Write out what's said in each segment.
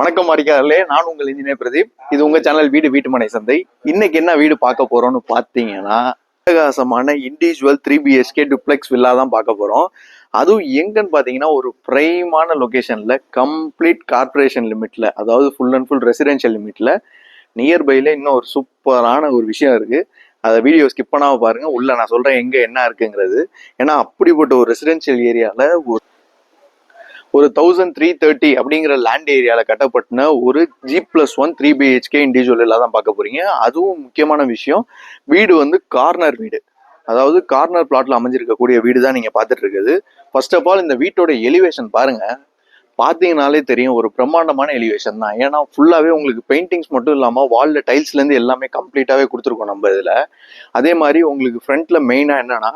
வணக்கம் வாடிக்கையாளர்களே நான் உங்கள் இன்ஜினியர் பிரதீப். இது உங்க சேனல் வீடு வீட்டுமனை சந்தை. இன்னைக்கு என்ன வீடு பார்க்க போறோம்னு பார்த்தீங்கன்னா பிரகாசமான individual three BHK duplex villa தான் பார்க்க போறோம். அதுவும் எங்கன்னு பார்த்தீங்கன்னா ஒரு பிரைமான லொகேஷன்ல கம்ப்ளீட் கார்ப்பரேஷன் லிமிட்ல அதாவது ஃபுல் அண்ட் ஃபுல் ரெசிடென்ஷியல் லிமிட்ல நியர்பைல இன்னும் ஒரு சூப்பரான ஒரு விஷயம் இருக்கு. அதை வீடியோ ஸ்கிப் பண்ணாமல் பாருங்க. உள்ள நான் சொல்றேன் எங்க என்ன இருக்குங்கிறது. ஏன்னா அப்படிப்பட்ட ஒரு ரெசிடென்ஷியல் ஏரியால ஒரு ஒரு தௌசண்ட் த்ரீ தேர்ட்டி அப்படிங்கிற லேண்ட் ஏரியாவில் கட்டப்பட்டின ஒரு G plus one three BHK இண்டிவிஜுவலில் தான் பார்க்க போறீங்க. அதுவும் முக்கியமான விஷயம் வீடு வந்து கார்னர் வீடு. அதாவது கார்னர் பிளாட்ல அமைஞ்சிருக்கக்கூடிய வீடு தான் நீங்க பார்த்துட்டு இருக்குது ஃபர்ஸ்ட் ஆஃப் ஆல் இந்த வீட்டோட எலிவேஷன் பாருங்க. பார்த்தீங்கனாலே தெரியும் ஒரு பிரம்மாண்டமான எலிவேஷன் தான். ஏன்னா ஃபுல்லாகவே உங்களுக்கு பெயிண்டிங்ஸ் மட்டும் இல்லாமல் வாலில் டைல்ஸ்லேருந்து எல்லாமே கம்ப்ளீட்டாகவே கொடுத்துருக்கோம் நம்ம இதில். அதே மாதிரி உங்களுக்கு ஃப்ரண்ட்டில் மெயினாக என்னன்னா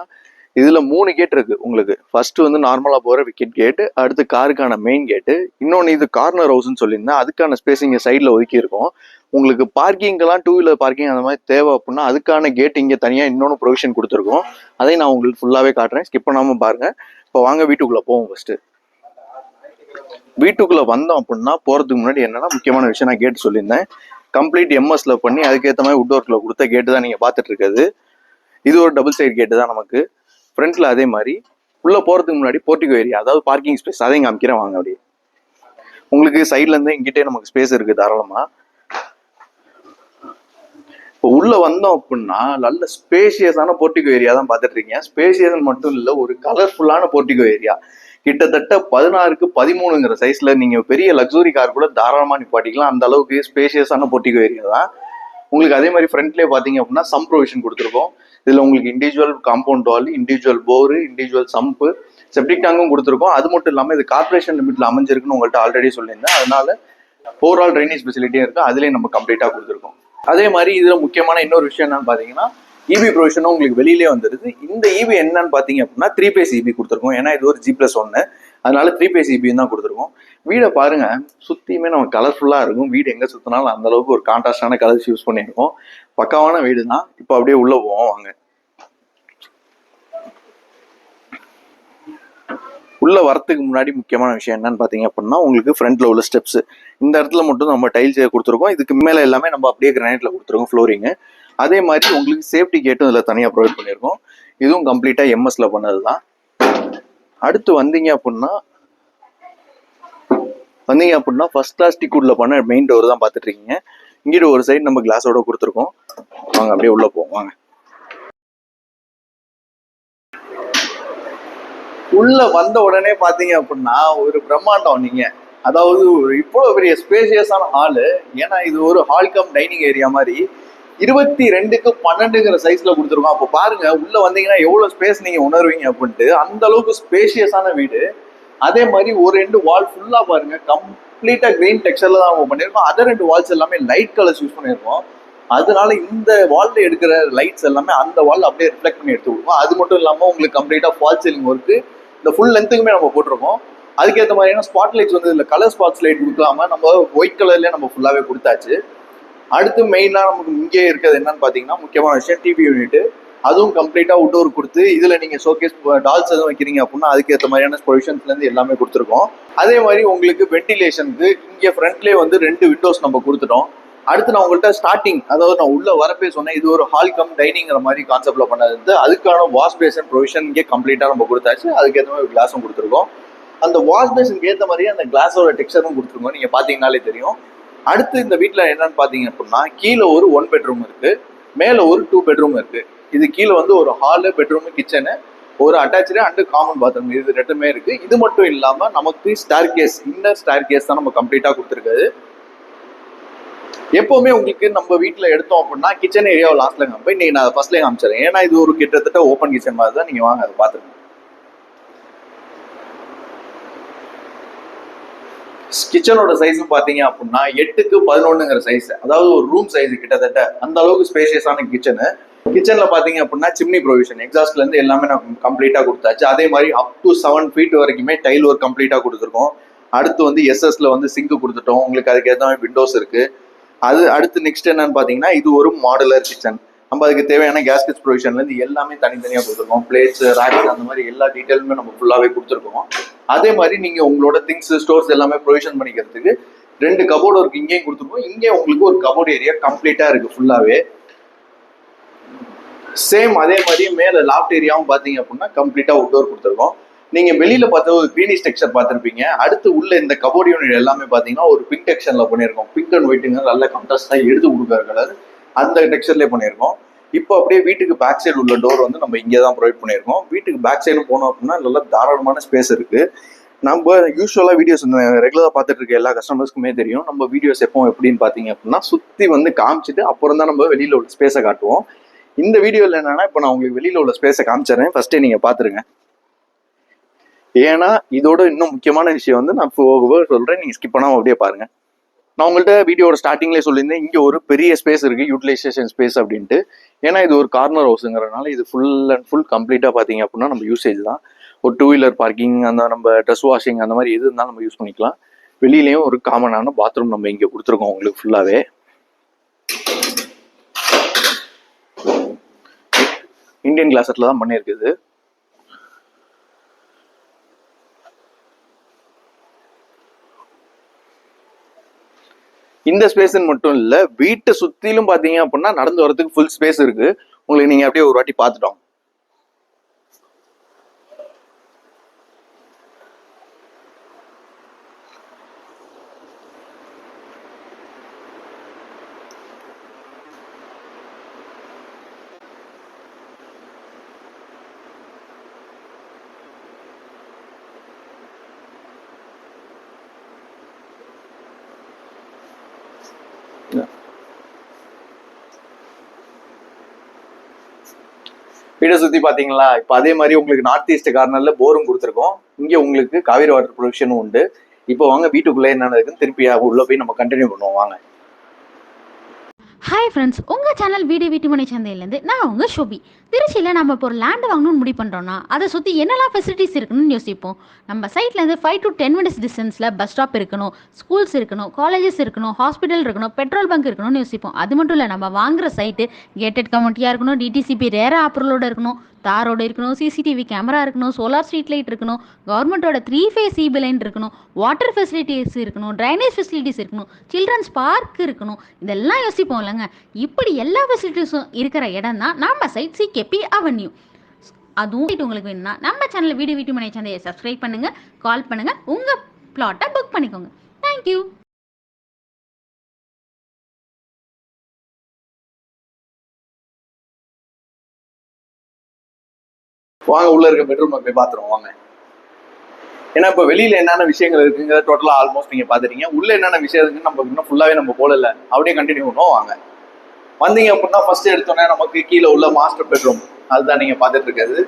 இதுல மூணு கேட் இருக்கு உங்களுக்கு. ஃபர்ஸ்ட் வந்து நார்மலா போற விக்கெட் கேட் அடுத்து காருக்கான மெயின் கேட்டு இன்னொன்னு இது கார்னர் ஹவுஸ்னு சொல்லியிருந்தேன். அதுக்கான ஸ்பேஸ் இங்கே சைட்ல ஒதுக்கி இருக்கும். உங்களுக்கு பார்க்கிங்கெல்லாம் டூ வீலர் பார்க்கிங் அந்த மாதிரி தேவை அப்படின்னா அதுக்கான கேட் இங்க தனியா இன்னொன்று ப்ரொவிஷன் கொடுத்துருக்கோம். அதையும் நான் உங்களுக்கு ஃபுல்லாவே காட்டுறேன். ஸ்கிப் பண்ணாம பாருங்க. இப்போ வாங்க வீட்டுக்குள்ள போவோம் ஃபர்ஸ்ட் வீட்டுக்குள்ள வந்தோம் அப்படின்னா போறதுக்கு முன்னாடி என்னன்னா முக்கியமான விஷயம் நான் கேட் சொல்லியிருந்தேன். கம்ப்ளீட் எம்எஸ்ல பண்ணி அதுக்கேற்ற மாதிரி உட் ஒர்க்ல கொடுத்த கேட்டு தான் நீங்க பார்த்துட்டு இருக்கிறது. இது ஒரு டபுள் சைடு கேட்டு தான் நமக்கு. ஃப்ரண்ட்ல அதே மாதிரி உள்ள போறதுக்கு முன்னாடி போர்ட்டிகோ ஏரியா அதாவது பார்க்கிங் ஸ்பேஸ் அதையும் காமிக்கிறேன் வாங்க அப்படியே. உங்களுக்கு சைட்ல இருந்து இங்கிட்டே நமக்கு ஸ்பேஸ் இருக்கு தாராளமா. இப்போ உள்ள வந்தோம் அப்படின்னா நல்ல ஸ்பேஷியஸான போர்ட்டிகோ ஏரியா தான் பார்த்துட்டு இருக்கீங்க. ஸ்பேஷியஸ் மட்டும் இல்லை ஒரு கலர்ஃபுல்லான போர்ட்டிகோ ஏரியா கிட்டத்தட்ட பதினாறுக்கு பதிமூணுங்கிற சைஸ்ல நீங்க பெரிய லக்ஸுரி கார் கூட தாராளமா நிப்பாட்டிக்கலாம். அந்த அளவுக்கு ஸ்பேஷியஸான போர்ட்டிகோ ஏரியா தான். உங்களுக்கு அதே மாதிரி ஃப்ரண்ட்லேயே பார்த்தீங்க அப்படின்னா சம் ப்ரொவிஷன் கொடுத்துருக்கோம். இதில் உங்களுக்கு individual compound wall individual bore individual sump septic டேங்கும் கொடுத்துருக்கோம். அது மட்டும் இல்லாமல் இது கார்பரேஷன் லிமிட்ல அமைஞ்சிருக்குன்னு உங்கள்கிட்ட ஆல்ரெடி சொல்லியிருந்தேன். அதனால ஓவரால் ட்ரைனேஜ் ஃபெசிலிட்டியும் இருக்கு. அதுலேயும் நம்ம கம்ப்ளீட்டாக கொடுத்துருக்கோம். அதே மாதிரி இதில் முக்கியமான இன்னொரு விஷயம் என்னன்னு பார்த்தீங்கன்னா இபி ப்ரொவிஷனும் உங்களுக்கு வெளியிலே வந்துருது. இந்த இபி என்னன்னு பார்த்தீங்க அப்படின்னா த்ரீ பேஸ் இபி கொடுத்துருக்கோம். ஏன்னா இது ஒரு ஜி பிளஸ் ஒன்று அதனால த்ரீ பே சிபியும் தான் கொடுத்துருக்கோம். வீடை பாருங்க சுத்தியுமே நம்ம கலர்ஃபுல்லா இருக்கும். வீடு எங்க சுத்தினாலும் அந்த அளவுக்கு ஒரு கான்ட்ராஸ்டான கலர்ஸ் யூஸ் பண்ணியிருக்கோம். பக்காவான வீடு தான் இப்போ அப்படியே உள்ள போவோம் வாங்க. உள்ள வரத்துக்கு முன்னாடி முக்கியமான விஷயம் என்னன்னு பாத்தீங்க அப்படின்னா உங்களுக்கு ஃப்ரண்ட்ல உள்ள ஸ்டெப்ஸ் இந்த இடத்துல மட்டும் நம்ம டைல்ஸ் கொடுத்துருக்கோம். இதுக்கு மேல எல்லாமே நம்ம அப்படியே கிரானைட்ல கொடுத்துருக்கோம் ஃப்ளோரிங்கு அதே மாதிரி உங்களுக்கு சேஃப்டி கேட்டும் இதுல தனியா ப்ரொவைட் பண்ணியிருக்கோம். இதுவும் கம்ப்ளீட்டா எம்எஸ்ல பண்ணது தான் அடுத்து வந்தீங்க அப்படின்னா வந்தீங்க அப்படின்னா ஃபர்ஸ்ட் கிளாஸ் டிக்கூட்ல பண்ண மெயின் டோர் தான் பார்த்துட்டு இருக்கீங்க இங்கிட்டு ஒரு சைடு நம்ம கிளாஸோட கொடுத்துருக்கோம். வாங்க அப்படியே உள்ள போவோம். வாங்க. உள்ள வந்த உடனே பாத்தீங்க அப்படின்னா ஒரு பிரம்மாண்டம் நீங்க. அதாவது ஒரு இவ்வளவு பெரிய ஸ்பேசியஸான ஹாலு ஏன்னா இது ஒரு ஹால் கம் டைனிங் ஏரியா மாதிரி. இருபத்தி ரெண்டுக்கு பன்னெண்டுங்கிற சைஸ்ல கொடுத்துருக்கோம். அப்போ பாருங்க உள்ள வந்தீங்கன்னா எவ்வளவு ஸ்பேஸ் நீங்க உணர்வீங்க அப்படின்ட்டு அந்த அளவுக்கு ஸ்பேஷியஸான வீடு. அதே மாதிரி ஒரு ரெண்டு வால் ஃபுல்லா பாருங்க கம்ப்ளீட்டா கிரீன் டெக்ஸ்டர்ல தான் நம்ம பண்ணியிருக்கோம். அதர் ரெண்டு வால்ஸ் எல்லாமே லைட் கலர்ஸ் யூஸ் பண்ணியிருக்கோம். அதனால இந்த வால்ல எடுக்கிற லைட்ஸ் எல்லாமே அந்த வால் அப்படியே ரிஃப்ளெக்ட் பண்ணி எடுத்து கொடுக்கும் அது மட்டும் இல்லாம உங்களுக்கு கம்ப்ளீட்டா ஃபால் சீலிங் ஒர்க்கு இந்த ஃபுல் லென்த்துக்குமே நம்ம போட்டிருக்கோம். அதுக்கேற்ற மாதிரியான ஸ்பாட் லைட்ஸ் வந்து இதில் கலர் ஸ்பாட்ஸ் லைட் கொடுக்காம நம்ம ஒயிட் கலர்லேயே நம்ம ஃபுல்லாகவே கொடுத்தாச்சு. அடுத்து மெயினாக நமக்கு இங்கே இருக்கிறது என்னன்னு பார்த்தீங்கன்னா முக்கியமான விஷயம் டிவி யூனிட்டு அதுவும் கம்ப்ளீட்டாக அவுட்டோர் கொடுத்து இதில் நீங்கள் ஷோகேஸ் டால்ஸ் எதுவும் வைக்கிறீங்க அப்படின்னா அதுக்கேற்ற மாதிரியான ப்ரொவிஷன்ஸ்லேருந்து எல்லாமே கொடுத்துருக்கோம். அதே மாதிரி உங்களுக்கு வென்டிலேஷனுக்கு இங்கே ஃப்ரண்ட்லேயே வந்து ரெண்டு விண்டோஸ் நம்ம கொடுத்துட்டோம். அடுத்து நான் உங்கள்கிட்ட ஸ்டார்டிங் அதாவது நான் உள்ள வரப்பே சொன்னேன் இது ஒரு ஹால் கம் டைனிங்கிற மாதிரி கான்செப்ட்ல பண்ணது. வந்து அதுக்கான வாஷ் பேசன் ப்ரொவிஷன் இங்கே கம்ப்ளீட்டாக நம்ம கொடுத்தாச்சு. அதுக்கேற்ற மாதிரி கிளாஸும் கொடுத்துருக்கோம். அந்த வாஷ் பேசனுக்கு ஏற்ற மாதிரியே அந்த கிளாஸோட டெக்ஸ்டரும் கொடுத்துருக்கோம். நீங்கள் பார்த்தீங்கனாலே தெரியும். அடுத்து இந்த வீட்டில் என்னன்னு பார்த்தீங்க அப்படின்னா கீழே ஒரு ஒன் பெட்ரூம் இருக்கு மேலே ஒரு டூ பெட்ரூம் இருக்கு. இது கீழே வந்து ஒரு ஹாலு பெட்ரூமு கிச்சனு ஒரு அட்டாச்சு அண்டு காமன் பாத்ரூம் இது ரெண்டுமே இருக்கு. இது மட்டும் இல்லாமல் நமக்கு staircase inner staircase தான் நம்ம கம்ப்ளீட்டாக கொடுத்துருக்காது எப்பவுமே உங்களுக்கு நம்ம வீட்டில் எடுத்தோம் அப்படின்னா கிச்சன் ஏரியாவை லாஸ்ட்ல காமிப்பேன். இன்னைக்கு நான் ஃபர்ஸ்ட்லேயே காமிச்சிடறேன். ஏன்னா இது ஒரு கிட்டத்தட்ட ஓப்பன் கிச்சன் மாதிரி தான் நீங்கள் வாங்க அதை பார்த்துருங்க கிச்சனோட சைஸ் பார்த்தீங்க அப்படின்னா எட்டுக்கு பதினொன்றுங்கிற சைஸ் அதாவது ஒரு ரூம் சைஸ் கிட்டத்தட்ட அந்த அளவுக்கு ஸ்பேஷியஸான கிச்சனு கிச்சன்ல பாத்தீங்க அப்படின்னா சிம்னி ப்ரொவிஷன் எக்ஸாஸ்ட்ல இருந்து எல்லாமே நான் கம்ப்ளீட்டா கொடுத்தாச்சு. அதே மாதிரி அப் டு செவன் ஃபீட் வரைக்குமே டைல் ஒர்க் கம்ப்ளீட்டா கொடுத்துருக்கோம். அடுத்து வந்து எஸ்எஸ்ல வந்து சிங்க் கொடுத்துட்டோம். உங்களுக்கு அதுக்கு ஏற்ற மாதிரி விண்டோஸ் இருக்கு. அது அடுத்து நெக்ஸ்ட் என்னன்னு பாத்தீங்கன்னா இது ஒரு மாடுலர் கிச்சன் நம்ம அதுக்கு தேவையான கேஸ்கெட் ப்ரொவிஷன்லேருந்து எல்லாமே தனித்தனியா கொடுத்துருக்கோம். பிளேட்ஸ் ரேக்ஸ் அந்த மாதிரி எல்லா டீட்டெயிலுமே நம்ம ஃபுல்லாவே கொடுத்துருக்கோம். அதே மாதிரி நீங்க உங்களோட திங்ஸ் ஸ்டோர்ஸ் எல்லாமே ப்ரொவிஷன் பண்ணிக்கிறதுக்கு ரெண்டு கபோர்டு இருக்கு இங்கேயும் கொடுத்துருக்கோம். இங்கே உங்களுக்கு ஒரு கபோர்டு ஏரியா கம்ப்ளீட்டா இருக்கு ஃபுல்லாவே சேம் அதே மாதிரி மேல லாஃப்ட் ஏரியாவும் பாத்தீங்க அப்படின்னா கம்ப்ளீட்டா அவுட்டோர் கொடுத்துருக்கோம். நீங்க வெளியில பார்த்த ஒரு கிரீனிஷ் டெக்ஸ்சர் பார்த்துருப்பீங்க. அடுத்து உள்ள இந்த கபோர்ட் யூனிட் எல்லாமே பாத்தீங்கன்னா ஒரு பிங்க் டெக்ஷன்ல பண்ணியிருக்கோம். பிங்க் அண்ட் ஒயிட்டுங்க நல்ல கான்ட்ராஸ்டா எடுத்து கொடுக்குற கலர் அந்த டெக்ஸ்சர்லேயே பண்ணியிருக்கோம் இப்போ அப்படியே வீட்டுக்கு பேக் சைடு உள்ள டோர் வந்து நம்ம இங்கே தான் ப்ரொவைட் பண்ணியிருக்கோம் வீட்டுக்கு பேக் சைடு போனோம் அப்படின்னா நல்ல தாராளமான ஸ்பேஸ் இருக்குது நம்ம யூஸ்வலாக வீடியோஸ் ரெகுலராக பார்த்துட்டு இருக்க எல்லா கஸ்டமர்ஸ்க்குமே தெரியும். நம்ம வீடியோஸ் எப்போ எப்படின்னு பார்த்தீங்க அப்படின்னா சுற்றி வந்து காமிச்சிட்டு அப்புறம் தான் நம்ம வெளியில் உள்ள ஸ்பேஸை காட்டுவோம். இந்த வீடியோவில் என்னென்னா இப்போ நான் உங்களுக்கு வெளியில் உள்ள ஸ்பேஸை காமிச்சிடுறேன். ஃபஸ்ட்டே நீங்கள் பார்த்துருங்க. ஏன்னா இதோட இன்னும் முக்கியமான விஷயம் வந்து நான் போக சொல்கிறேன் நீங்கள் ஸ்கிப் பண்ணாமல் அப்படியே பாருங்க. நான் உங்கள்கிட்ட வீடியோட ஸ்டார்டிங்லேயே சொல்லியிருந்தேன் இங்கே ஒரு பெரிய ஸ்பேஸ் இருக்குது யூட்டிலைசேஷன் ஸ்பேஸ் அப்படின்ட்டு. ஏன்னா இது ஒரு கார்னர் ஹவுஸுங்கிறனால இது ஃபுல் அண்ட் ஃபுல் கம்ப்ளீட்டாக பார்த்தீங்க அப்படின்னா நம்ம யூசேஜ் தான். ஒரு டூ வீலர் பார்க்கிங் அந்த நம்ம ட்ரெஸ் வாஷிங் அந்த மாதிரி எது இருந்தாலும் நம்ம யூஸ் பண்ணிக்கலாம். வெளியிலையும் ஒரு காமனான பாத்ரூம் நம்ம இங்கே கொடுத்துருக்கோம் உங்களுக்கு ஃபுல்லாகவே இந்தியன் கிளாஸில் தான் பண்ணியிருக்குது. இந்த ஸ்பேஸ்ன்னு மட்டும் இல்ல வீட்டை சுத்திலும் பாத்தீங்க அப்படின்னா நடந்து வரதுக்கு ஃபுல் ஸ்பேஸ் இருக்கு. உங்களுக்கு நீங்க அப்படியே ஒரு வாட்டி பார்த்துட்டோம். வீடை சுத்தி பாத்தீங்களா? இப்ப அதே மாதிரி உங்களுக்கு நார்த் ஈஸ்ட் கார்னர்ல போரும் கொடுத்துருக்கோம். இங்க உங்களுக்கு காவிரி வாட்டர் ப்ரொடக்ஷனும் உண்டு. இப்போ வாங்க வீட்டுக்குள்ள என்னென்ன இருக்குன்னு திருப்பி உள்ள போய் நம்ம கண்டினியூ பண்ணுவோம். வாங்க. ஹாய் ஃப்ரெண்ட்ஸ் உங்கள் சேனல் வீடு வீட்டுமனை சந்தையிலேருந்து நான் உங்கள் ஷோபி. திருச்சியில் நம்ம இப்போ ஒரு லேண்டு வாங்கணும்னு முடிவு பண்ணுறோன்னா அதை சுற்றி என்னெல்லாம் ஃபெசிலிட்டிஸ் இருக்குன்னு யோசிப்போம். நம்ம சைட்லேருந்து ஃபைவ் டு டென் மினிட்ஸ் டிஸ்டன்ஸில் பஸ் ஸ்டாப் இருக்கணும் ஸ்கூல்ஸ் இருக்கணும் காலேஜஸ் இருக்கணும் ஹாஸ்பிட்டல் இருக்கணும் பெட்ரோல் பங்க் இருக்கணும்னு யோசிப்போம். அது மட்டும் இல்லை நம்ம வாங்குகிற சைட்டு கேட்டட் கம்யூனிட்டியாக இருக்கணும் டிடிசிபி ரேரா அப்ரூவலோட இருக்கணும் தாரோட இருக்கணும் சிசிடிவி கேமரா இருக்கணும் சோலார் ஸ்ட்ரீட் லைட் இருக்கணும் கவர்மெண்ட்டோட த்ரீ ஃபேஸ் சிபி லைன் இருக்கணும் வாட்டர் ஃபெசிலிட்டிஸ் இருக்கணும் ட்ரைனேஜ் ஃபெசிலிட்டிஸ் இருக்கணும் சில்ட்ரன்ஸ் பார்க் இருக்கணும். இதெல்லாம் யோசிப்போம் இல்லைங்க. இப்படி எல்லா ஃபெசிலிட்டிஸும் இருக்கிற இடம் தான் நம்ம சைட் சிகேபி அவென்யூ. அதுவும் உங்களுக்கு வேணும்னா நம்ம சேனல் வீடு வீட்டு மனை சேனலை சப்ஸ்கிரைப் பண்ணுங்கள் கால் பண்ணுங்கள் உங்கள் பிளாட்டை புக் பண்ணிக்கோங்க. தேங்க்யூ வாங்க உள்ள இருக்க பெட்ரூம் போய் பாத்துருவோம் வாங்க. ஏன்னா இப்ப வெளியில என்னென்ன விஷயங்கள் இருக்குங்கிறத டோட்டலா ஆல்மோஸ்ட் நீங்க பாத்துறீங்க உள்ள என்னென்ன விஷயம் இருக்குன்னு நம்ம இன்னும் ஃபுல்லாவே நம்ம போடல. அப்படியே கண்டினியூ பண்ணுவோம் வாங்க. வந்தீங்க அப்படின்னா ஃபர்ஸ்ட் எடுத்தோன்னே நமக்கு கீழே உள்ள மாஸ்டர் பெட்ரூம் அதுதான் நீங்க பார்த்துட்டு இருக்கிறது.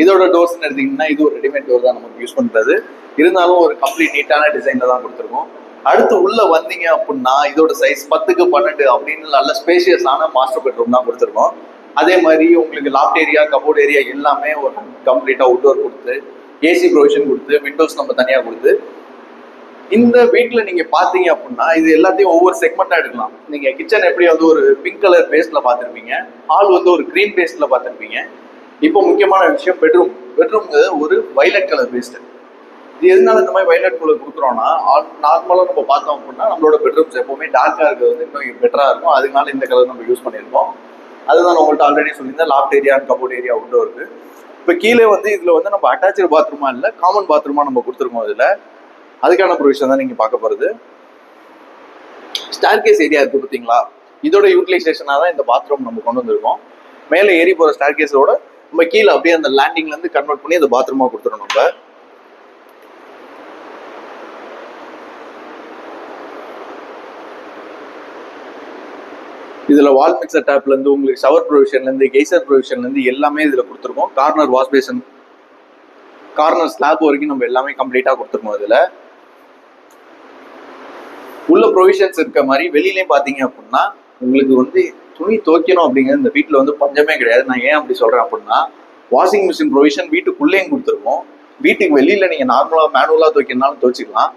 இதோட டோர்ஸ்னு எடுத்தீங்கன்னா இது ஒரு ரெடிமேட் டோர் தான் நமக்கு யூஸ் பண்றது. இருந்தாலும் ஒரு கம்ப்ளீட் நீட்டான டிசைன்ல தான் கொடுத்துருக்கோம். அடுத்து உள்ள வந்தீங்க அப்படின்னா இதோட சைஸ் பத்துக்கு பன்னெண்டு அப்படின்னு நல்ல ஸ்பேஷியஸான மாஸ்டர் பெட்ரூம் தான் கொடுத்துருக்கோம். அதே மாதிரி உங்களுக்கு லாஃப்ட் ஏரியா கபோர்ட் ஏரியா எல்லாமே ஒரு கம்ப்ளீட்டா அவுட்டோர் கொடுத்து ஏசி ப்ரொவிஷன் கொடுத்து விண்டோஸ் நம்ம தனியா கொடுத்து இந்த வீட்டில் நீங்கள் பார்த்தீங்க அப்படின்னா இது எல்லாத்தையும் ஒவ்வொரு செக்மெண்ட்டாக எடுக்கலாம். நீங்கள் கிச்சன் எப்படி வந்து ஒரு பிங்க் கலர் பேஸ்ட்ல பார்த்துருப்பீங்க ஹால் வந்து ஒரு க்ரீன் பேஸ்ட்ல பார்த்துருப்பீங்க இப்போ முக்கியமான விஷயம் பெட்ரூம் பெட்ரூம் ஒரு வைலட் கலர் பேஸ்டு இது எதனால இந்த மாதிரி வைலட் கலர் கொடுக்குறோம்னா நார்மலாக நம்ம பார்த்தோம் அப்படின்னா நம்மளோட பெட்ரூம்ஸ் எப்போவுமே டார்க்காக இருக்கிறது வந்து இன்னும் பெட்டராக இருக்கும். அதனால இந்த கலர் நம்ம யூஸ் பண்ணியிருக்கோம் அதுதான் உங்கள்கிட்ட ஆல்ரெடி சொல்லியிருந்தேன். லாஃப்ட் ஏரியா கபோர்ட் ஏரியா உண்டோ இருக்குது இப்போ கீழே வந்து இதில் வந்து நம்ம அட்டாச்சு பாத்ரூமா இல்லை காமன் பாத்ரூமா நம்ம கொடுத்துருக்கோம் இதில். அதுக்கான ப்ரொவிஷன் தான் நீங்க பார்க்க போறது. ஸ்டார்கேஸ் ஏரியா இருக்கு பார்த்தீங்களா? இதோட யூட்டிலைசேஷனாக தான் இந்த பாத்ரூம் நம்ம கொண்டு வந்திருக்கோம். மேலே ஏறி போகிற ஸ்டார்கேஸோட நம்ம கீழே அப்படியே அந்த லேண்டிங்ல இருந்து கன்வெர்ட் பண்ணி அந்த பாத்ரூமா கொடுத்துரும் நம்ம. இதுல வால் மிக்சர் டேப்ல இருந்து உங்களுக்கு ஷவர் ப்ரொவிஷன்ல இருந்து கெய்சர் ப்ரொவிஷன்லேருந்து எல்லாமே இதுல கொடுத்துருக்கோம். Corner wash basin corner slab வரைக்கும் நம்ம எல்லாமே கம்ப்ளீட்டா கொடுத்துருக்கோம் இதில். உள்ள ப்ரொவிஷன்ஸ் இருக்க மாதிரி வெளியிலையும் பார்த்தீங்க அப்படின்னா உங்களுக்கு வந்து துணி துவைக்கணும் அப்படிங்கிறது இந்த வீட்டில் வந்து பஞ்சமே கிடையாது. நான் ஏன் அப்படி சொல்கிறேன் அப்படின்னா வாஷிங் மிஷின் ப்ரொவிஷன் வீட்டுக்குள்ளேயும் கொடுத்துருக்கோம். வீட்டுக்கு வெளியில் நீங்கள் நார்மலாக மேனுவலாக துவைக்கணும்னாலும் துவைச்சிக்கலாம்.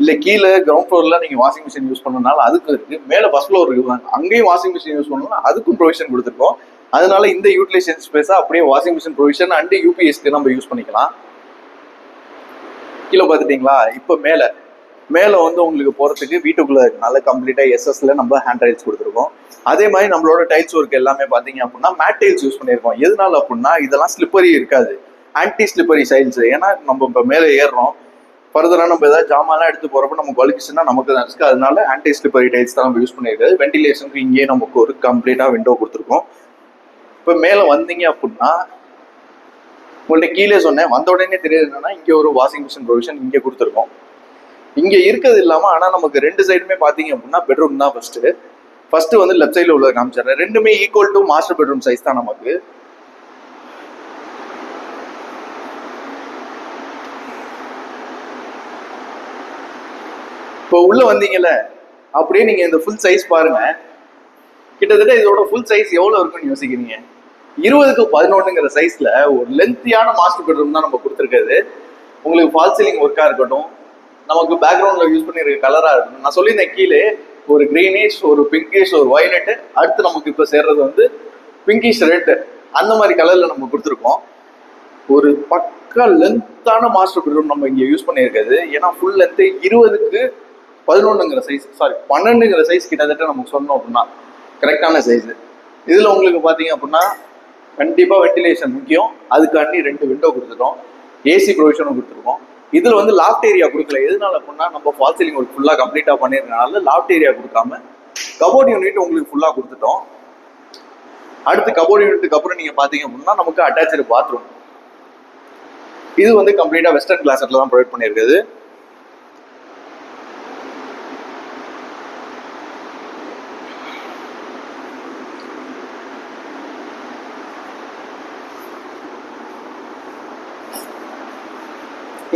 இல்லை கீழே கிரவுண்ட் ஃப்ளோரில் நீங்கள் வாஷிங் மிஷின் யூஸ் பண்ணனால அதுக்கும் இருக்குது மேலே ஃபஸ்ட் ஃப்ளோர் இருக்குது அங்கேயும் வாஷிங் மிஷின் யூஸ் பண்ணணும்னா அதுக்கும் ப்ரொவிஷன் கொடுத்துருக்கோம். அதனால இந்த யூட்டிலைசேஷன் ஸ்பேஸை அப்படியே வாஷிங் மிஷின் ப்ரொவிஷன் அண்ட் யூபிஎஸ்க்கு நம்ம யூஸ் பண்ணிக்கலாம். கீழே பார்த்துட்டீங்களா? இப்போ மேலே. மேலே வந்து உங்களுக்கு போகிறதுக்கு வீட்டுக்குள்ளே இருக்கனால கம்ப்ளீட்டாக எஸ்எஸ்ல நம்ம ஹேண்ட் டைல்ஸ் கொடுத்துருக்கோம். அதே மாதிரி நம்மளோட டைல்ஸ் ஒர்க் எல்லாமே பார்த்தீங்க அப்படின்னா மேட் டைல்ஸ் யூஸ் பண்ணியிருக்கோம். எதனால அப்படின்னா இதெல்லாம் ஸ்லிப்பரி இருக்காது. ஆன்டி ஸ்லிப்பரி சைல்ஸ் ஏன்னா நம்ம இப்போ மேலே ஏறுறோம். ஃபர்தராக நம்ம ஏதாவது ஜாமான்லாம் எடுத்து போகிறப்ப நமக்கு வலிக்குச்சுன்னா நமக்கு தான் இருக்குது அதனால ஆன்டி ஸ்லிப்பரி டைல்ஸ் தான் நம்ம யூஸ் பண்ணியிருக்காது வென்டிலேஷனுக்கு இங்கேயே நமக்கு ஒரு கம்ப்ளீட்டாக விண்டோ கொடுத்துருக்கோம். இப்போ மேலே வந்தீங்க அப்படின்னா உங்கள்கிட்ட கீழே சொன்னேன். வந்த உடனே தெரியுது என்னன்னா இங்கே ஒரு வாஷிங் மிஷின் ப்ரொவிஷன் இங்கே கொடுத்துருக்கோம். இங்கே இருக்கிறது இல்லாமல் ஆனால் நமக்கு ரெண்டு சைடுமே பார்த்தீங்க அப்படின்னா பெட்ரூம் தான் ஃபஸ்ட்டு ஃபர்ஸ்ட் வந்து லெஃப்ட் சைடில் உள்ள காமிச்சிடுறேன். ரெண்டுமே equal to master bedroom size தான் நமக்கு. இப்போ உள்ள வந்தீங்கல்ல அப்படியே நீங்க இந்த ஃபுல் சைஸ் பாருங்க. கிட்டத்தட்ட இதோட ஃபுல் சைஸ் எவ்வளவு இருக்குன்னு யோசிக்கிறீங்க? இருபதுக்கு பதினொன்றுங்கிற சைஸ்ல ஒரு லென்த்தியான மாஸ்டர் பெட்ரூம் தான் நம்ம கொடுத்துருக்காது உங்களுக்கு ஃபால் சீலிங் ஒர்க்கா இருக்கட்டும் நமக்கு பேக்ரவுண்ட்ல யூஸ் பண்ணிருக்க கலரா இருக்கும் நான் சொல்லியிருந்தேன் கீழே ஒரு கிரீனிஷ் ஒரு பிங்கிஷ் ஒரு வயலட்டு அடுத்து நமக்கு இப்போ சேர்றது வந்து பிங்கிஷ் ரெட்டு அந்த மாதிரி கலர்ல நம்ம கொடுத்துருக்கோம். ஒரு பக்கா லென்த்தான மாஸ்டர் பெட்ரூம் நம்ம இங்கே யூஸ் பண்ணியிருக்காது ஏன்னா ஃபுல் லென்த்து இருபதுக்கு பதினொன்றுங்கிற சைஸ் சாரி பன்னெண்டுங்கிற சைஸ் கிட்டத்தட்ட நமக்கு சொன்னோம் அப்படின்னா கரெக்டான சைஸு இதில் உங்களுக்கு பார்த்தீங்க அப்படின்னா கண்டிப்பாக வெண்டிலேஷன் முக்கியம். அதுக்காண்டி ரெண்டு விண்டோ கொடுத்துட்டோம் ஏசி ப்ரொவிஷனும் கொடுத்துருக்கோம். இதுல வந்து லாஃப்ட் ஏரியா கொடுக்கல. எதனால அப்படின்னா நம்ம ஃபால் சீலிங் ஒர்க் ஃபுல்லா கம்ப்ளீட்டா பண்ணிருக்கனால லாஃப்ட் ஏரியா கொடுக்காம கபோர்ட் யூனிட் உங்களுக்கு ஃபுல்லா கொடுத்துட்டோம். அடுத்து கபோர்ட் யூனிட்டுக்கு அப்புறம் நீங்க பாத்தீங்க அப்படின்னா நமக்கு அட்டாச்சு பாத்ரூம் இது வந்து கம்ப்ளீட்டா வெஸ்டர்ன் கிளாஸ்ல தான் ப்ரொவைட் பண்ணியிருக்குது.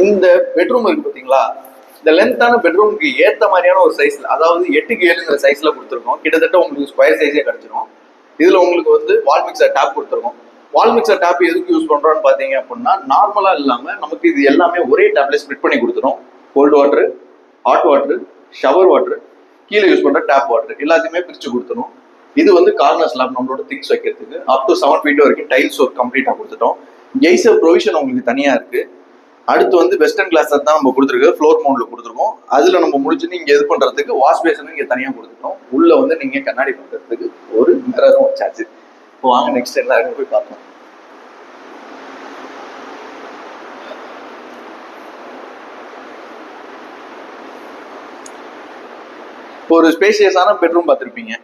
இந்த பெட்ரூம் இருக்கு பாத்தீங்களா? இந்த லென்த்தான பெட்ரூமுக்கு ஏத்த மாதிரியான ஒரு சைஸ்ல அதாவது எட்டுக்கு ஏழுங்கிற சைஸ்ல கொடுத்துருக்கோம். கிட்டத்தட்ட உங்களுக்கு ஸ்கொயர் சைஸே கிடைச்சிரும். இதுல உங்களுக்கு வந்து வால் மிக்சர் டேப் கொடுத்துருக்கோம். வால் மிக்சர் டேப் எதுக்கு யூஸ் பண்றோம்னு பாத்தீங்க அப்படின்னா நார்மலா இல்லாம நமக்கு இது எல்லாமே ஒரே டேப்ல ஸ்ப்ளிட் பண்ணி கொடுத்துரும். Cold water hot water shower water கீழே யூஸ் பண்ற டேப் வாட்டர் எல்லாத்தையுமே பிரிச்சு கொடுத்துரும். இது வந்து கார்னர் ஸ்லாப் நம்மளோட திங்ஸ் வைக்கிறதுக்கு அப் டு செவன் ஃபீட் வரைக்கும் டைல்ஸ் ஒர்க் கம்ப்ளீட்டா கொடுத்துட்டோம். கெய்சர் ப்ரொவிஷன் உங்களுக்கு தனியா இருக்கு. அடுத்து வந்து வெஸ்டர்ன் கிளாஸ் தான் நம்ம கொடுத்துருக்கு ஃப்ளோர் மவுண்ட்ல கொடுத்துருக்கோம். அதுல நம்ம முடிச்சு நீங்க இது பண்றதுக்கு வாஷ் பேசன் இங்க தனியா கொடுத்துட்டோம். உள்ள வந்து நீங்க கண்ணாடி பண்றதுக்கு ஒரு மிரரும் வச்சாச்சு. இப்போ வாங்க நெக்ஸ்ட் எல்லாரும் போய் பார்ப்போம். இப்போ ஒரு ஸ்பேசியஸான பெட்ரூம் பார்த்துருப்பீங்க.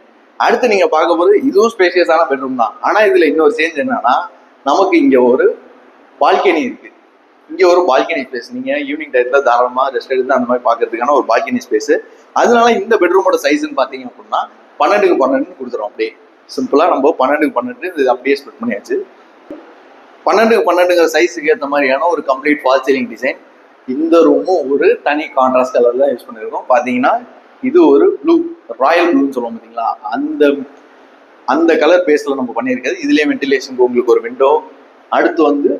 அடுத்து நீங்க பார்க்க போது இதுவும் ஸ்பேசியஸான பெட்ரூம் தான். ஆனா இதுல இன்னொரு சேஞ்ச் என்னன்னா நமக்கு இங்க ஒரு பால்கனி இருக்கு. இங்கே ஒரு பால்கனி ஸ்பேஸ் நீங்கள் ஈவினிங் டயத்துல தாராளமாக ரெஸ்ட் எடுத்து அந்த மாதிரி பார்க்கறதுக்கான ஒரு பால்கனி ஸ்பேஸ் அதனால இந்த பெட்ரூமோட சைஸ்ன்னு பார்த்தீங்க அப்படின்னா பன்னெண்டுக்கு பன்னெண்டுன்னு கொடுத்துரும் அப்படியே. சிம்பிளாக நம்ம பன்னெண்டுக்கு பன்னெண்டு இது அப்படியே ஸ்பிட் பண்ணியாச்சு. பன்னெண்டுக்கு பன்னெண்டுங்கிற சைஸுக்கு ஏற்ற மாதிரியான ஒரு கம்ப்ளீட் ஃபால் சீலிங் டிசைன் இந்த ரூமும் ஒரு தனி கான்ட்ராஸ்ட் கலர் தான் யூஸ் பண்ணியிருக்கோம் பார்த்தீங்கன்னா இது ஒரு ப்ளூ ராயல் ப்ளூன்னு சொல்லுவோம் பார்த்தீங்களா அந்த அந்த கலர் பேஸில் நம்ம பண்ணியிருக்காது இதுலேயே வென்டிலேஷனுக்கு உங்களுக்கு ஒரு விண்டோ அடுத்து வந்து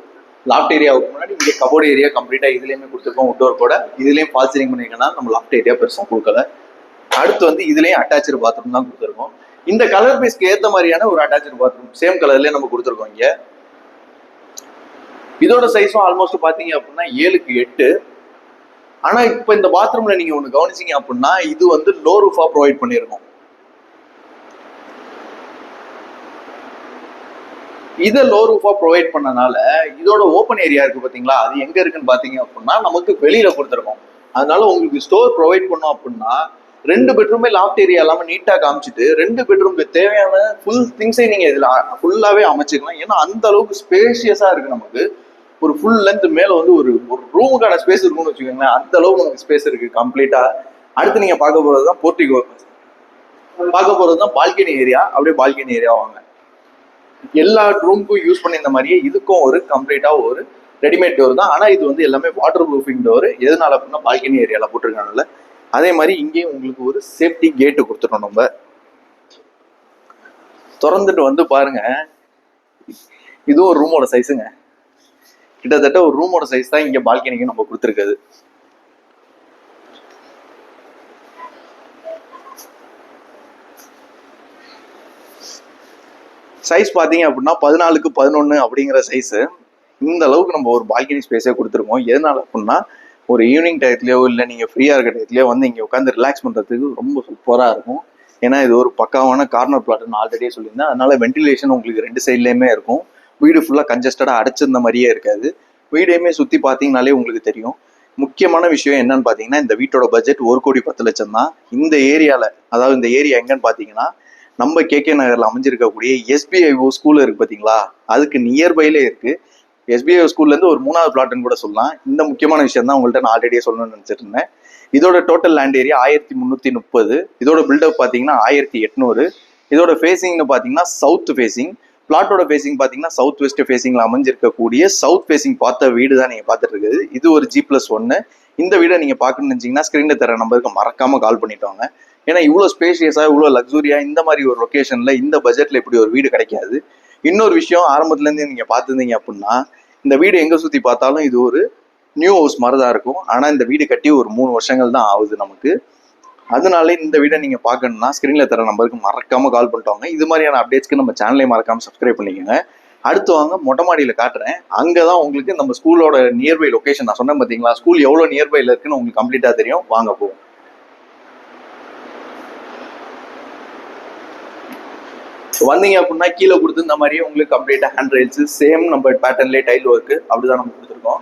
லாஃப்ட் ஏரியாவுக்கு முன்னாடி இங்கே கபோர்டு ஏரியா கம்ப்ளீட்டாக இதுலேயுமே கொடுத்துருக்கோம் உட்டோர் கூட. இதுலேயும் ஃபால் சீலிங் பண்ணிருக்கனால நம்ம லாஃப்ட் ஏரியா பெருசாக கொடுக்கல. அடுத்து வந்து இதுலேயும் அட்டாச்சு பாத்ரூம் தான் கொடுத்துருக்கோம். இந்த கலர் பேஸ்க்கு ஏற்ற மாதிரியான ஒரு அட்டாச்சு பாத்ரூம் சேம் கலர்லேயே நம்ம கொடுத்துருக்கோம் இங்கே. இதோட சைஸும் ஆல்மோஸ்ட் பார்த்தீங்க அப்படின்னா ஏழுக்கு எட்டு. ஆனால் இப்போ இந்த பாத்ரூமில் நீங்கள் ஒன்று கவனிச்சிங்க அப்படின்னா இது வந்து லோ ரூஃபாக ப்ரொவைட் பண்ணியிருக்கோம். இதை லோ ரூஃபா ப்ரொவைட் பண்ணனால இதோட ஓப்பன் ஏரியா இருக்கு பாத்தீங்களா? அது எங்க இருக்குன்னு பாத்தீங்க அப்படின்னா நமக்கு வெளியில கொடுத்துருக்கோம். அதனால உங்களுக்கு ஸ்டோர் ப்ரொவைட் பண்ணோம் அப்படின்னா ரெண்டு பெட்ரூமே லாஃப்ட் ஏரியா இல்லாமல் நீட்டாக காமிச்சிட்டு ரெண்டு பெட்ரூம்க்கு தேவையான ஃபுல் திங்ஸை நீங்கள் இதில் ஃபுல்லாகவே அமைச்சிக்கலாம். ஏன்னா அந்த அளவுக்கு ஸ்பேஷியஸாக இருக்குது நமக்கு. ஒரு ஃபுல் லென்த் மேலே வந்து ஒரு ஒரு ரூமுக்கான ஸ்பேஸ் இருக்கும்னு வச்சுக்கோங்களேன் அந்த அளவுக்கு நமக்கு ஸ்பேஸ் இருக்குது கம்ப்ளீட்டாக அடுத்து நீங்கள் பார்க்க போகிறது தான் போர்ட்டிகோ பார்க்க போகிறது தான் பால்கனி ஏரியா அப்படியே பால்கனி ஏரியா வாங்க. எல்லா ரூமுக்கும் யூஸ் பண்ணி இந்த மாதிரியே இதுக்கும் ஒரு கம்ப்ளீட்டாக ஒரு ரெடிமேட் டோர் தான். ஆனால் இது வந்து எல்லாமே வாட்டர் ப்ரூஃபிங் டோர் எதனால அப்படின்னா பால்கனி ஏரியாவில் போட்டிருக்காங்கல்ல. அதே மாதிரி இங்கேயும் உங்களுக்கு ஒரு சேஃப்டி கேட்டு கொடுத்துட்டோம் நம்ம. திறந்துட்டு வந்து பாருங்க. இதுவும் ஒரு ரூமோட சைஸுங்க கிட்டத்தட்ட ஒரு ரூமோட சைஸ் தான் இங்கே பால்கனிக்கு நம்ம கொடுத்துருக்குது சைஸ் பார்த்தீங்க அப்படின்னா பதினாலுக்கு பதினொன்று அப்படிங்கிற சைஸு இந்த அளவுக்கு நம்ம ஒரு பால்கனி ஸ்பேஸே கொடுத்துருக்கோம். எதனால அப்படின்னா ஒரு ஈவினிங் டயத்துலையோ இல்லை நீங்கள் ஃப்ரீயாக இருக்க டயத்துலையோ வந்து இங்கே உட்காந்து ரிலாக்ஸ் பண்ணுறதுக்கு ரொம்ப சூப்பராக இருக்கும். ஏன்னா இது ஒரு பக்காவான கார்னர் பிளாட்னு ஆல்ரெடியே சொல்லியிருந்தேன். அதனால வென்டிலேஷன் உங்களுக்கு ரெண்டு சைட்லேயுமே இருக்கும். வீடு ஃபுல்லாக கன்ஜஸ்டடாக அடைச்சிருந்த மாதிரியே இருக்காது. வீடையுமே சுற்றி பார்த்தீங்கனாலே உங்களுக்கு தெரியும். முக்கியமான விஷயம் என்னன்னு பார்த்தீங்கன்னா இந்த வீட்டோட பட்ஜெட் ஒரு கோடி பத்து லட்சம் தான். இந்த ஏரியாவில் அதாவது இந்த ஏரியா எங்கன்னு பார்த்தீங்கன்னா நம்ம கேகே நகரில் அமைஞ்சிருக்கக்கூடிய எஸ்பிஐஓ ஸ்கூல் இருக்கு பார்த்தீங்களா அதுக்கு நியர்பைலே இருக்கு. எஸ்பிஐ ஸ்கூல்லேருந்து ஒரு மூணாவது பிளாட்னு கூட சொல்லலாம். இந்த முக்கியமான விஷயம் தான் உங்கள்கிட்ட நான் ஆல்ரெடியே சொல்லணும்னு நினச்சிட்டு இருந்தேன். இதோட டோட்டல் லேண்ட் ஏரியா ஆயிரத்தி முந்நூற்றி முப்பது. இதோட பில்டப் பார்த்தீங்கன்னா ஆயிரத்தி எட்நூறு. இதோட ஃபேஸிங்னு பார்த்தீங்கன்னா சவுத் ஃபேஸிங் பிளாட்டோட ஃபேஸிங் பார்த்தீங்கன்னா சவுத் வெஸ்ட் ஃபேஸிங்கில் அமைஞ்சிருக்கக்கூடிய சவுத் ஃபேஸிங் பார்த்த வீடு தான் நீங்கள் பார்த்துட்டு இருக்குது. இது ஒரு ஜி ப்ளஸ் ஒன்று இந்த வீடை நீங்கள் பார்க்கணும்னு நினச்சிங்கன்னா ஸ்க்ரீனில் தர நம்பருக்கு மறக்காமல் கால் பண்ணிட்டு வாங்க. ஏன்னா இவ்வளோ ஸ்பேஷியஸாக இவ்வளோ லக்ஸூரியாக இந்த மாதிரி ஒரு லொக்கேஷனில் இந்த பட்ஜெட்டில் இப்படி ஒரு வீடு கிடைக்காது. இன்னொரு விஷயம் ஆரம்பத்துலேருந்து நீங்கள் பார்த்துருந்தீங்க அப்படின்னா இந்த வீடு எங்கே சுற்றி பார்த்தாலும் இது ஒரு நியூ ஹவுஸ் மாதிரி தான் இருக்கும். ஆனால் இந்த வீடு கட்டி ஒரு மூணு வருஷங்கள் தான் ஆகுது நமக்கு. அதனால இந்த வீடை நீங்கள் பார்க்கணும்னா ஸ்க்ரீனில் தர நம்பருக்கு மறக்காமல் கால் பண்ணிட்டோங்க. இது மாதிரியான அப்டேட்ஸ்க்கு நம்ம சேனலை மறக்காமல் சப்ஸ்கிரைப் பண்ணிக்கோங்க. அடுத்து வாங்க மொட்டை மாடியில் காட்டுறேன். அங்கே தான் உங்களுக்கு நம்ம ஸ்கூலோட நியர்பை லொகேஷன் நான் சொன்னேன் பார்த்தீங்களா ஸ்கூல் எவ்வளோ நியர்பையில் இருக்குன்னு உங்களுக்கு கம்ப்ளீட்டாக தெரியும். வாங்க போவோம். வந்தீங்க அப்படின்னா கீழே கொடுத்து இந்த மாதிரியே உங்களுக்கு கம்ப்ளீட்டாக ஹேண்ட் ரைல்ஸ் சேம் நம்ம பேட்டர்ன்லேயே டைல் ஒர்க்கு அப்படிதான் நம்ம கொடுத்துருக்கோம்.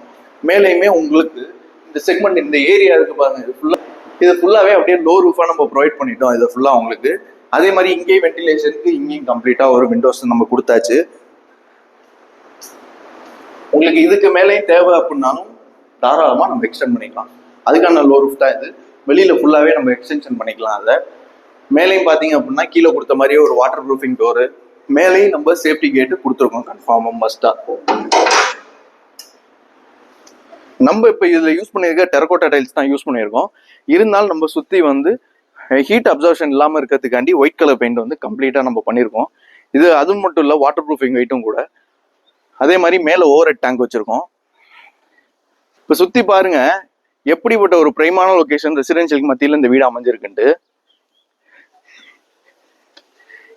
மேலேயுமே உங்களுக்கு இந்த செக்மெண்ட் இந்த ஏரியா இருக்கு பாருங்க இது ஃபுல்லாக இது ஃபுல்லாகவே அப்படியே லோ ரூஃபாக நம்ம ப்ரொவைட் பண்ணிட்டோம் இது ஃபுல்லாக உங்களுக்கு. அதே மாதிரி இங்கேயும் வென்டிலேஷனுக்கு இங்கேயும் கம்ப்ளீட்டாக ஒரு விண்டோஸ் நம்ம கொடுத்தாச்சு. உங்களுக்கு இதுக்கு மேலேயும் தேவை அப்படின்னாலும் தாராளமாக நம்ம எக்ஸ்டெண்ட் பண்ணிக்கலாம். அதுக்கான லோ ரூஃப் தான் இது. வெளியில் ஃபுல்லாகவே நம்ம எக்ஸ்டென்ஷன் பண்ணிக்கலாம் அதை. மேலேயும் பார்த்தீங்க அப்படின்னா கீழே கொடுத்த மாதிரியே ஒரு வாட்டர் ப்ரூஃபிங் டோரு மேலேயும் நம்ம சேஃப்டி கேட்டு கொடுத்துருக்கோம். கன்ஃபார்மாக மஸ்ட்டாக நம்ம இப்போ இதில் யூஸ் பண்ணியிருக்க டெரகோட்டா டைல்ஸ் தான் யூஸ் பண்ணியிருக்கோம். இருந்தாலும் நம்ம சுற்றி வந்து ஹீட் அப்சர்ஷன் இல்லாமல் இருக்கிறதுக்காண்டி ஒயிட் கலர் பெயிண்ட் வந்து கம்ப்ளீட்டாக நம்ம பண்ணியிருக்கோம். இது அது மட்டும் இல்லை வாட்டர் ப்ரூஃபிங் வெயிட்டும் கூட. அதே மாதிரி மேலே ஓவர் டேங்க் வச்சுருக்கோம். இப்போ சுற்றி பாருங்க எப்படிப்பட்ட ஒரு பிரைமான லொகேஷன் ரெசிடென்ஷியலுக்கு மத்தியில் இந்த வீடு அமைஞ்சிருக்குன்ட்டு.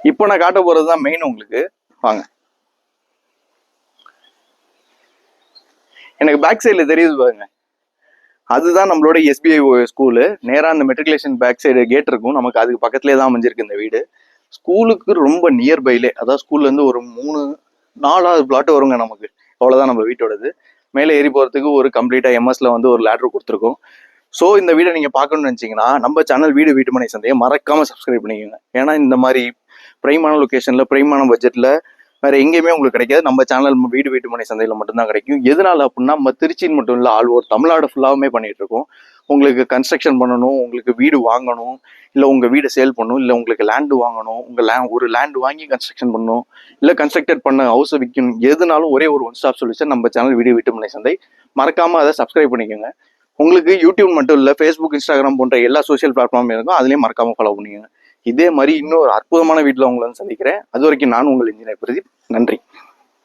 இப்போ நான் காட்ட போகிறது தான் மெயின் உங்களுக்கு. வாங்க. எனக்கு பேக் சைடில் தெரியுது பாருங்க. அதுதான் நம்மளோட எஸ்பிஐ ஸ்கூலு நேராக அந்த மெட்ரிகுலேஷன் பேக் சைடு கேட் இருக்கும். நமக்கு அதுக்கு பக்கத்துலேயே தான் அமைஞ்சிருக்கு இந்த வீடு. ஸ்கூலுக்கு ரொம்ப நியர்பைலே அதாவது ஸ்கூல்லேருந்து ஒரு மூணு நாலாவது பிளாட் வருங்க நமக்கு. அவ்வளோதான் நம்ம வீட்டோடது. மேலே ஏறி போகிறதுக்கு ஒரு கம்ப்ளீட்டாக எம்எஸ்ல வந்து ஒரு லேட்ரு கொடுத்துருக்கோம். ஸோ இந்த வீடை நீங்கள் பார்க்கணும்னு நினச்சிங்கன்னா நம்ம சேனல் வீடு வீட்டுமனை சந்தையை மறக்காமல் சப்ஸ்கிரைப் பண்ணிக்கோங்க. ஏன்னா இந்த மாதிரி பிரைமான லொக்கேஷனில் பிரைமான பட்ஜெட்டில் வேறு எங்கேயுமே உங்களுக்கு கிடைக்காது. நம்ம சேனல் வீடு வீட்டுமனை சந்தையில் மட்டும்தான் கிடைக்கும். எதனால் அப்படின்னா நம்ம திருச்சின்னு மட்டும் இல்லை ஆல் ஓவர் தமிழ்நாடு ஃபுல்லாகவுமே பண்ணிகிட்ருக்கோம் இருக்கோம். உங்களுக்கு கன்ஸ்ட்ரக்ஷன் பண்ணணும் உங்களுக்கு வீடு வாங்கணும் இல்லை உங்கள் வீடை சேல் பண்ணணும் இல்லை உங்களுக்கு லேண்டு வாங்கணும் உங்கள் லே ஒரு லேண்டு வாங்கி கன்ஸ்ட்ரக்ஷன் பண்ணணும் இல்லை கன்ஸ்ட்ரக்டட் பண்ண ஹவுஸை விற்கணும் எதுனாலும் ஒரே ஒரு ஒன் ஸ்டாப் சொல்யூஷன் நம்ம சேனல் வீடு வீட்டுமனை சந்தை. மறக்காமல் அதை சப்ஸ்கிரைப் பண்ணிக்கோங்க. உங்களுக்கு யூடியூப் மட்டும் இல்லை ஃபேஸ்புக் இன்ஸ்டாகிராம் போன்ற எல்லா சோஷியல் பிளாட்ஃபார்ம் இருக்கும். அதுலேயும் மறக்காமல் ஃபாலோ பண்ணிக்கோங்க. இதே மாதிரி இன்னொரு அற்புதமான வீட்டில் உங்களை சந்திக்கிறேன். அது வரைக்கும் நான் உங்கள் இன்ஜினியர் பிரதீப். நன்றி.